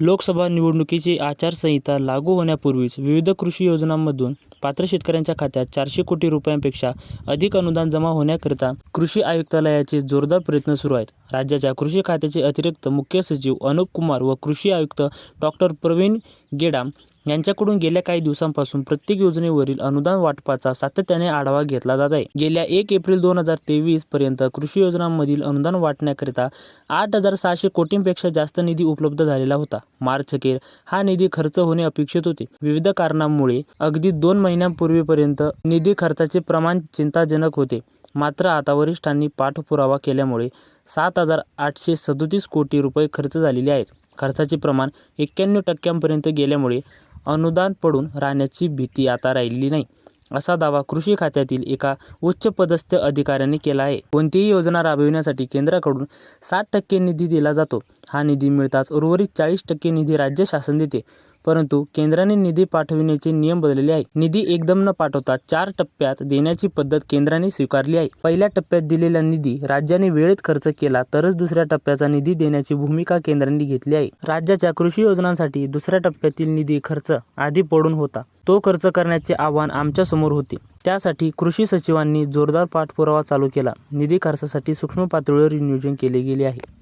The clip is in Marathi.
लोकसभा निवडणुकीची आचारसंहिता लागू होण्यापूर्वीच विविध कृषी योजनांमधून पात्र शेतकऱ्यांच्या खात्यात चारशे कोटी रुपयांपेक्षा अधिक अनुदान जमा होण्याकरिता कृषी आयुक्तालयाचे जोरदार प्रयत्न सुरू आहेत. राज्याच्या कृषी खात्याचे अतिरिक्त मुख्य सचिव अनुप कुमार व कृषी आयुक्त डॉक्टर प्रवीण गेडाम यांच्याकडून गेल्या काही दिवसांपासून प्रत्येक योजनेवरील अनुदान वाटपाचा सातत्याने आढावा घेतला जात आहे. गेल्या एक एप्रिल दोन हजार तेवीस पर्यंत कृषी योजनांमधील अनुदान वाटण्याकरिता आठ हजार सहाशे कोटींपेक्षा जास्त निधी उपलब्ध झालेला होता. मार्च अखेर हा निधी खर्च होणे अपेक्षित होते. विविध कारणांमुळे अगदी दोन महिन्यांपूर्वीपर्यंत निधी खर्चाचे प्रमाण चिंताजनक होते. मात्र आता वरिष्ठांनी पाठपुरावा केल्यामुळे सात हजार आठशे सदोतीस कोटी रुपये खर्च झालेले आहेत. खर्चाचे प्रमाण एक्क्याण्णव टक्क्यांपर्यंत गेल्यामुळे अनुदान पडून राहण्याची भीती आता राहिली नाही. असा दावा कृषी खात्यातील एका उच्चपदस्थ अधिकाऱ्याने केला आहे. कोणतीही योजना राबविण्यासाठी केंद्राकडून साठ टक्के निधी दिला जातो. हा निधी मिळताच उर्वरित चाळीस टक्के निधी राज्य शासन देते. परंतु केंद्राने निधी पाठविण्याचे नियम बदलले आहे निधी एकदम न पाठवता चार टप्प्यात देण्याची पद्धत केंद्राने स्वीकारली आहे. पहिल्या टप्प्यात दिलेला निधी राज्याने वेळेत खर्च केला तरच दुसऱ्या टप्प्याचा निधी देण्याची भूमिका केंद्राने घेतली आहे. राज्याच्या कृषी योजनांसाठी दुसऱ्या टप्प्यातील निधी खर्च आधी पडून होता. तो खर्च करण्याचे आव्हान आमच्यासमोर होते. त्यासाठी कृषी सचिवांनी जोरदार पाठपुरावा चालू केला. निधी खर्चासाठी सूक्ष्म पातळीवर नियोजन केले गेले आहे.